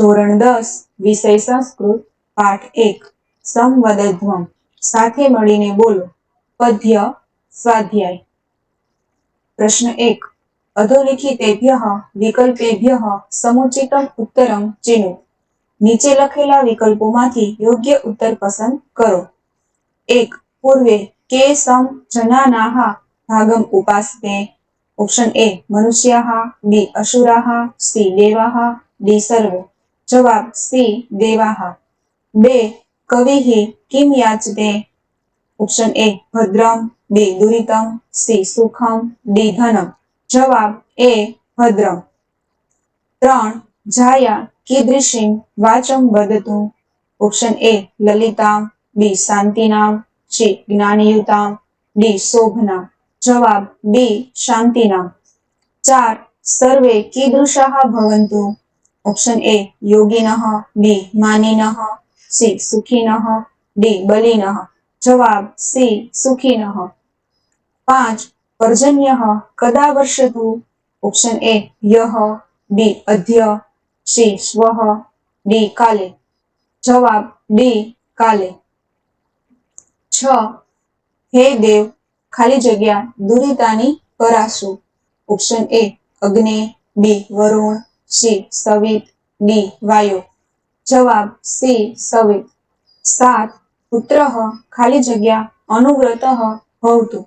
ધોરણ દસ, વિષય સંસ્કૃત, પાઠ એક સંવદધ્વમ સાથે મળીને બોલો. પદ્ય, સ્વાધ્યાય. પ્રશ્ન એક. અધોલિખિતેભ્ય, વિકલ્પેભ્ય, સમુચિતમ ઉત્તરમ ચિનો નીચે લખેલા વિકલ્પોમાંથી યોગ્ય ઉત્તર પસંદ કરો. એક. પૂર્વે કે સમ જનાનાહ ભાગમ ઉપાસતે. ઓપ્શન એ મનુષ્યાः બી અસુરાः સી, દેવાહા, ડી, સર્વે. જવાબ સી દેવાः બે, કવિः કિમ યાચતે ઓપ્શન એ, ભદ્રમ. બી, દુરિતમ. સી, સુખમ. ડી, ધનમ. જવાબ એ, ભદ્રમ. ત્રણ, જાયા કીદૃશીમ વાચમ વદતું. ઓપ્શન એ, લલિતામ. બી, શાંતિનામ. સી, જ્ઞાનયુતામ. ડી, શોભનામ. જવાબ બી, શાંતિનામ. ચાર, સર્વે કીદૃશાः ભવन्तु ઓપ્શન એ યોગિનઃ. બી માનિનઃ. સી સુખિનઃ. ડી બલિનઃ. જવાબ સી સુખિનઃ. પાંચ, પર્જન્યઃ. કદા વર્ષતુ? ઓપ્શન એ યહ બી અધ્ય. સી સ્વહ ડી કાલે. જવાબ ડી કાલે. છ, હે દેવ, ખાલી જગ્યા દુરિતાની પરાશુ option A Agni. B Varun. C Savit D Vayu. જવાબ સી સવિત. સાત, પુત્ર ખાલી જગ્યા અનુવ્રત ભવતુ.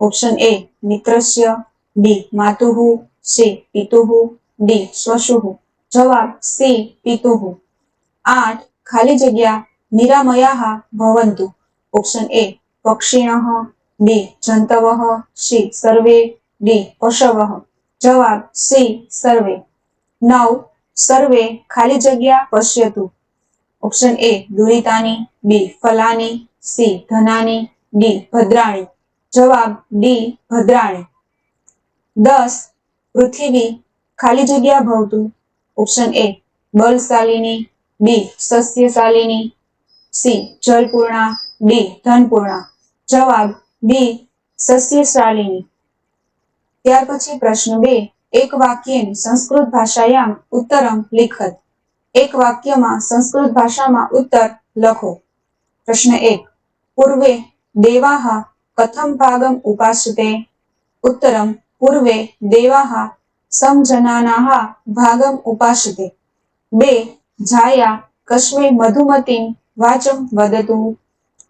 ઓપ્શન એ મિત્રસ્ય, બી માતુહુ, સી પિતુહુ, ડી શ્વશુઃ જવાબ સી પિતુહુ. આઠ, ખાલી જગ્યા નિરામયા ભવંતુ. ઓપ્શન એ પક્ષિણઃ, બી જંતવ, સી સર્વે, ડી પશવ. જવાબ સી સર્વે. નવ. સર્વે ખાલી જગ્યા પશ્યતુ ઓપ્શન એ દુરિતાની, બી ફલાની, સી ધનાની, ડી ભદ્રાણી. જવાબ ડી ભદ્રાણી. દસ. પૃથ્વી ખાલી જગ્યા ભવતું. ઓપ્શન એ બલશાલિની, બી સસ્યશાલિની, સી જલપૂર્ણા, ડી ધનપૂર્ણા. જવાબ બી સસ્યશાલિની. ત્યાર પછી પ્રશ્ન બે. એક વાક્ય સંસ્કૃત ભાષાયામ ઉત્તરમ લિખત. એક વાક્યમાં સંસ્કૃત ભાષામાં ઉત્તર લખો. પ્રશ્ન એક. પૂર્વે દેવાહ કથમ ભાગમ ઉપાસતે. ઉત્તરમ. પૂર્વે દેવાહ સમજનાનાહ ભાગમ ઉપાસતે. બે. જાયા કસ્મે મધુમતીમ વાચમ વદતુ.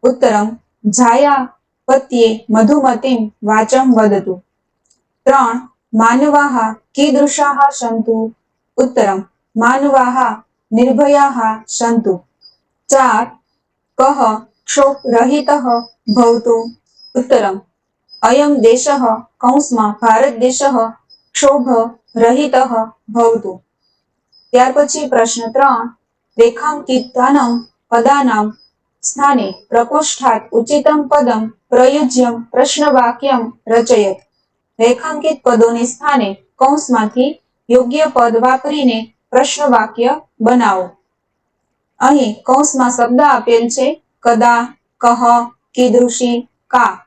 ઉત્તરમ. જાયા પત્યે મધુમતીમ વાચમ વદતુ. ત્રણ. માનવાહ કીદૃશાહ સંતુ ઉત્તરમ માનવાહ નિર્ભયાહ સંતુ ચાર કહ ક્ષોક રહિત ભવતુ ઉત્તરમ અયમ દેશ કૌંસમાં ભારત દેશ ક્ષોભ રહિત ભવતુ ત્યાર પછી પ્રશ્ન ત્રણ રેખાંકિતાનમ પદાનામ સ્થાને પ્રકોષ્ઠાત ઉચિતમ પદમ પ્રયુજ્યમ પ્રશ્નવાક્યમ રચયત। રેખાંકિત પદોને સ્થાને કૌંસમાંથી યોગ્ય પદ વાપરીને પ્રશ્ન વાક્ય બનાવો. અહીં કૌંસમાં શબ્દ આપેલ છે, કદા, કહ, કીદૃશી, કા.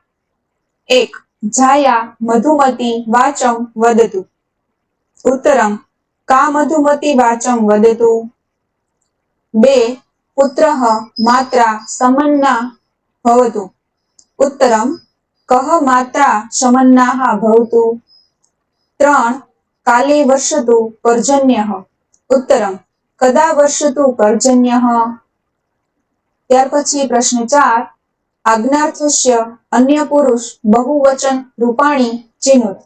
એક, જાયા, મધુમતી, વાચમ, વદતુ. ઉત્તરમ કા, મધુમતી, વાચમ, વદતુ. બે, પુત્ર, માત્રા, સમન્ના, ભવતુ. ઉત્તરમ કહ માત્રા સમન્નાહ ભવતુ? ત્રણ, કાલે વર્ષતુ પર્જન્ય ઉત્તરમ, કદા વર્ષતુ પર્જન્ય ત્યાર પછી પ્રશ્ન ચાર, આજ્ઞાર્થસ્ય અન્ય પુરુષ બહુવચન રૂપાણી ચિનુત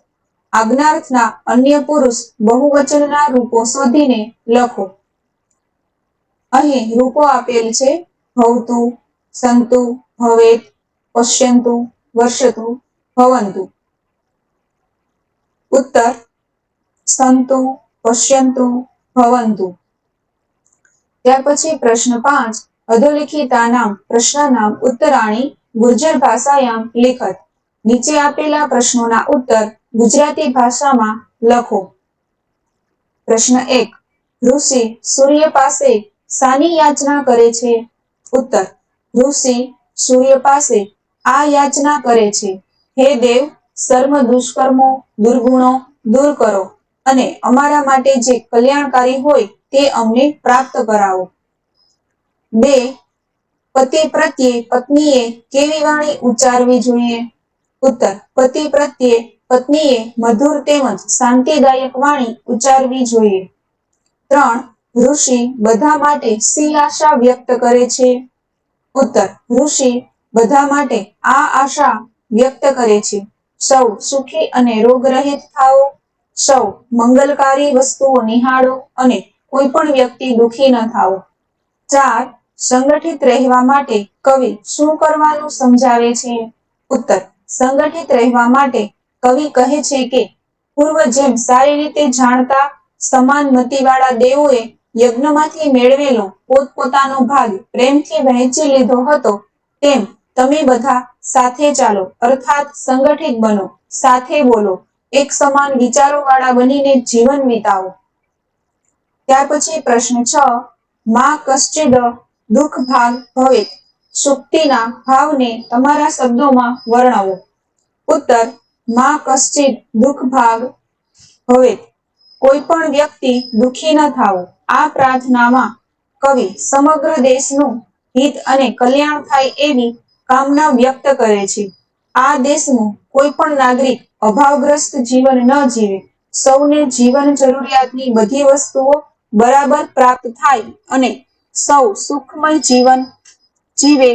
આજ્ઞાર્થના અન્ય પુરુષ બહુવચનના રૂપો શોધીને લખો. અહીં રૂપો આપેલ છે, ભવતુ, સંતુ, ભવેત, પશ્યંતુ વર્ષતુ ભવંતુ. ઉત્તર, સંતુ, પશ્યંતુ, ભવંતુ. ત્યાર પછી પ્રશ્ન પાંચ, અધોલિખિતાનામ, પ્રશ્નનામ, ઉત્તરાણી, ગુર્જર ભાષાયામ, લિખત. નીચે આપેલા પ્રશ્નોના ઉત્તર ગુજરાતી ભાષામાં લખો. પ્રશ્ન એક, ઋષિ સૂર્ય પાસે સાની યાચના કરે છે? ઉત્તર, ઋષિ સૂર્ય પાસે આ યાચના કરે છે. હે દેવ, સર્વ દુષ્કર્મો, દુર્ગુણો દૂર કરો અને અમારા માટે જે કલ્યાણકારી હોય તે અમને પ્રાપ્ત કરાવો. બે, પતિ પ્રત્યે પત્નીએ કેવી વાણી ઉચ્ચારવી જોઈએ? ઉત્તર, પતિ પ્રત્યે પત્નીએ મધુર તેમજ શાંતિદાયક વાણી ઉચ્ચારવી જોઈએ. ત્રણ, ઋષિ બધા માટે સી આશા વ્યક્ત કરે છે. ઉત્તર, ઋષિ બધા માટે આ આશા વ્યક્ત કરે છે. સૌ સુખી અને રોગરહિત થાઓ. સૌ મંગલકારી વસ્તુઓ નિહાળો અને કોઈ પણ વ્યક્તિ દુખી ન થાઓ. ચાર, સંગઠિત રહેવા માટે કવિ શું કરવાનું સમજાવે છે? ઉત્તર, સંગઠિત રહેવા માટે કવિ કહે છે કે, પૂર્વ જેમ સારી રીતે જાણતા સમાન મતિવાળા દેવોએ યજ્ઞમાંથી મેળવેલો પોતપોતાનો ભાગ પ્રેમથી વહેંચી લીધો હતો, તેમ તમે બધા સાથે ચાલો, અર્થાત સંગઠિત બનો, સાથે બોલો, એક સમાન વિચારો વાળા બનીને જીવન વિતાવો. ત્યાર પછી પ્રશ્ન છ, માં કશ્ચિદ દુઃખ ભાગ ભવે સુક્તિના ભાવને તમારા શબ્દોમાં વર્ણવો. ઉત્તર, માં કશ્ચિત દુઃખ ભાગ ભવે કોઈ પણ વ્યક્તિ દુઃખી ન થાવો. આ પ્રાર્થનામાં કવિ સમગ્ર દેશનું હિત અને કલ્યાણ થાય એવી કામના વ્યક્ત કરે છે. આ દેશનો કોઈ પણ નાગરિક અભાવગ્રસ્ત જીવન ન જીવે. સૌને જીવન જરૂરિયાતની બધી વસ્તુઓ બરાબર પ્રાપ્ત થાય અને સૌ સુખમય જીવન જીવે.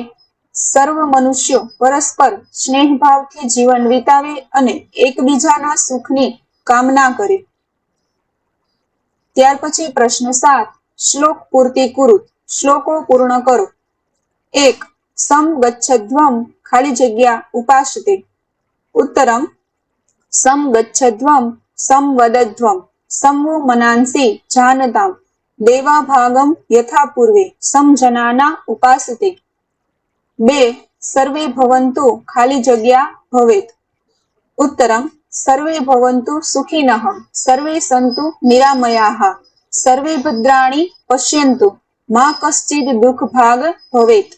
સર્વ મનુષ્યો પરસ્પર સ્નેહભાવથી જીવન વિતાવે અને એકબીજાના સુખની કામના કરે. ત્યાર પછી પ્રશ્ન સાત. શ્લોક પૂર્તિ કુરુત શ્લોકો પૂર્ણ કરો. એક સમ ગચ્છધ્વમ ખાલી જગ્યા ઉપાસતે. ઉત્તરમ, સમ ગચ્છધ્વમ, સમ વદધ્વમ, સમુ મનાંસી જાનતામ. દેવા ભાગમ યથા પૂર્વે સમજનાના ઉપાસતે. બે, સર્વે ભવંતુ ખાલી જગ્યા ભવેત. ઉત્તરમ, સર્વે ભવંતુ સુખીનઃ, સર્વે સંતુ નિરામયાઃ, સર્વે ભદ્રાણી પશ્યંતુ, મા કશ્ચિદ દુઃખ ભાગ ભવેત.